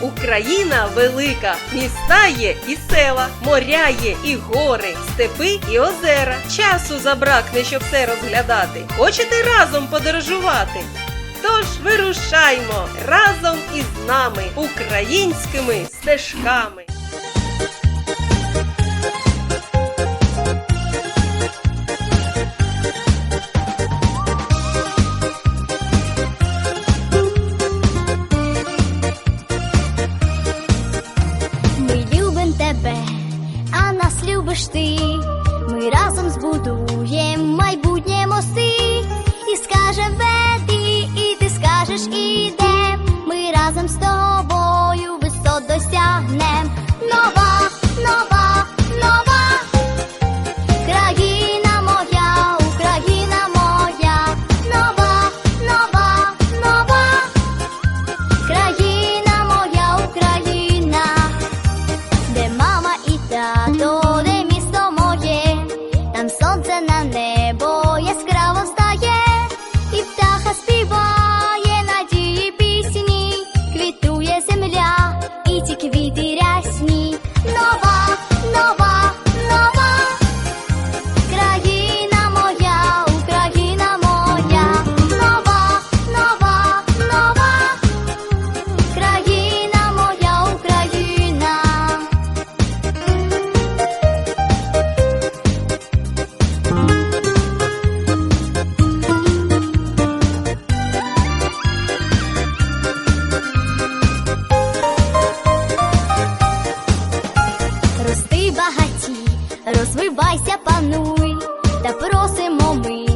Україна велика, міста є і села, моря є і гори, степи і озера. Часу забракне, щоб все розглядати. Хочете разом подорожувати? Тож вирушаймо разом із нами українськими стежками. Нас любиш ти. Ми разом збудуємо майбутнє мости. І скажем Улыбайся, пануй, та просимо ми,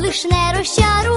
лиш не розчаруй.